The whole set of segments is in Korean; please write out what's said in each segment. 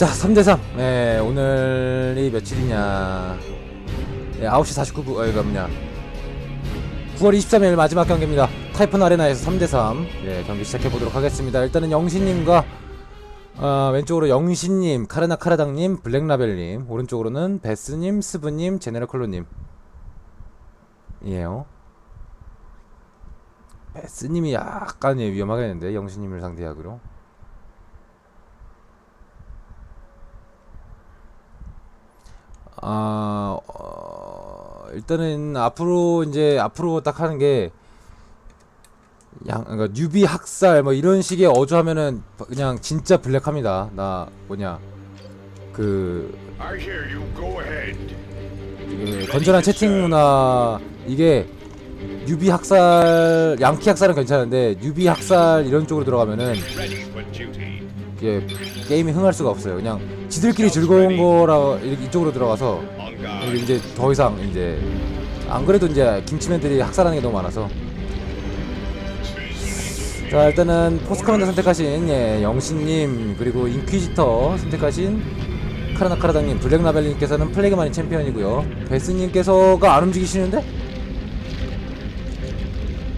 자, 3대3. 네, 오늘이 며칠이냐. 네, 9시 49분, 어, 이거 뭐냐. 9월 23일 마지막 경기입니다. 타이푼 아레나에서 3대3. 예, 경기 시작해보도록 하겠습니다. 일단은 영신님과, 어, 왼쪽으로 영신님, 카르나 카라당님, 블랙라벨님, 오른쪽으로는 베스님, 스브님, 제네럴 컬로님. 이에요. 베스님이 약간 예, 위험하겠는데, 영신님을 상대하기로. 아, 어, 일단은 앞으로 이제 앞으로 딱 하는 게 양, 그러니까 뉴비 학살 뭐 이런 식의 어조하면은 그냥 진짜 블랙합니다. 나 뭐냐 그 건전한 채팅 문화 이게 뉴비 학살 양키 학살은 괜찮은데 뉴비 학살 이런 쪽으로 들어가면은. 이게 게임이 흥할 수가 없어요. 그냥 지들끼리 즐거운 거라 이렇게 이쪽으로 들어가서. 이제 더 이상 이제 안 그래도 이제 김치맨들이 학살하는 게 너무 많아서 자 일단은 포스커맨더 선택하신 예, 영신님 그리고 인퀴지터 선택하신 카라나카라당님 블랙라벨님께서는 플래그마니 챔피언이고요 베스님께서가 안 움직이시는데?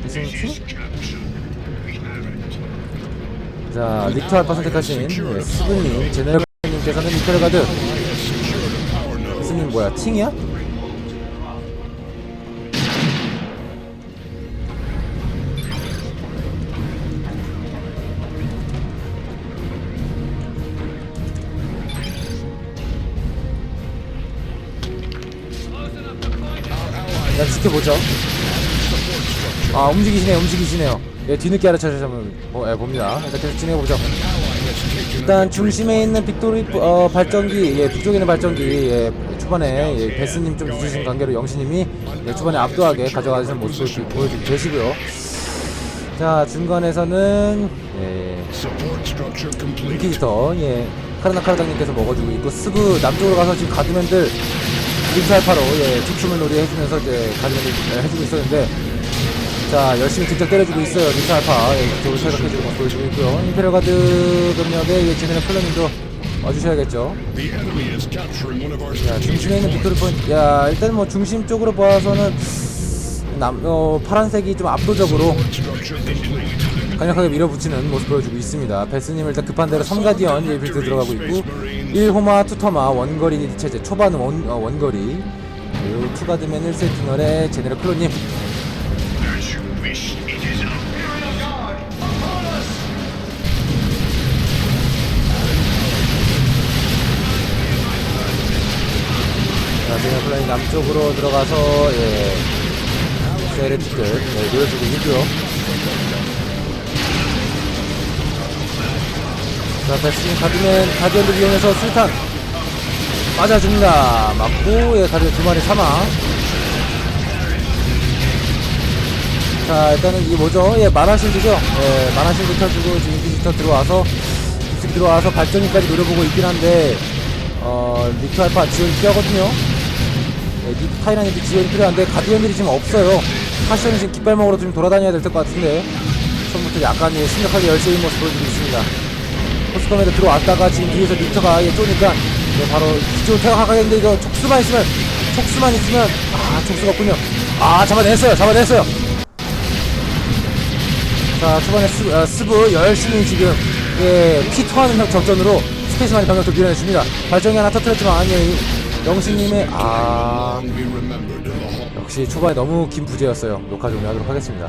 베스님 티? 자 릭터 알파 선택하신 예, 스브님 제네럴님께서는 이터를 가드 베스님 뭐야 팅이야? 일단 지켜보죠. 아 움직이시네요, 움직이시네요. 예, 뒤늦게 한번 보- 예, 봅니다. 일단 계속 진행해보죠. 일단 중심에 있는 빅토리 어, 발전기, 예, 북쪽에 있는 발전기, 예, 초반에 예, 베스님 좀 늦으신 관계로 영신님이 예, 초반에 압도하게 가져가시는 모습을 보여주고 계시고요. 자 중간에서는 예. 인퀴지터, 예, 카르나 카르당님께서 먹어주고 있고 스브 남쪽으로 가서 지금 가드맨들 림살파로 예, 죽춤을 놀이 해주면서 이제 가드맨을 예, 해주고 있었는데 자 열심히 직접 때려주고 있어요. 림살파. 예, 이쪽으로 탈각해주고 모습 보여주고 있고요. 임페리얼 가드 병력에 예, 제네럴 플러님도 와주셔야겠죠. 자 중심에 있는 빅토리 포인트. 야 일단 뭐 중심 쪽으로 봐서는 남, 어, 파란색이 좀 압도적으로. 강력하게 밀어붙이는 모습 보여주고 있습니다. 베스님 일단 급한 대로 3가디언 예, 빌드 들어가고 있고. 1호마, 투터마, 원거리 체제 초반 원, 어, 원거리. 그리고 투가드맨 1세팅널의 제네럴 클로님 남쪽으로 들어가서 예, 세레티들 예, 노려주고 있고요. 자, 베스님 가드맨 가디언들 이용해서 술탄 맞아줍니다. 맞고 예, 가디언 두 마리 사망. 자 일단은 이게 뭐죠? 예 만화실드죠? 예 만화실드 켜주고 지금 인기지터 들어와서 들어와서 발전기까지 노려보고 있긴 한데 어 리트 알파 예, 니 타이란이도 지원이 필요한데 가디언들이 지금 없어요. 파시언이 지금 깃발먹으로 좀 돌아다녀야 될 것 같은데 처음부터 약간 예, 심각하게 열세인 모습 보여주고 있습니다. 포스컴에도 들어왔다가 지금 뒤에서 리터가 예, 쪼니까 예, 바로 기존 태각하겠는데 이거 촉수만 있으면 촉수만 있으면 아 촉수가 없군요. 아 잡아냈어요 잡아냈어요. 자 초반에 스, 아, 스브 열심히 지금 예, 피 토하는 형 접전으로 스페이스만이 병력도 밀어내줍니다. 발정이 하나 터뜨렸지만 예, 영신님의 아. 역시 초반에 너무 긴 부재였어요. 녹화 종료하도록 하겠습니다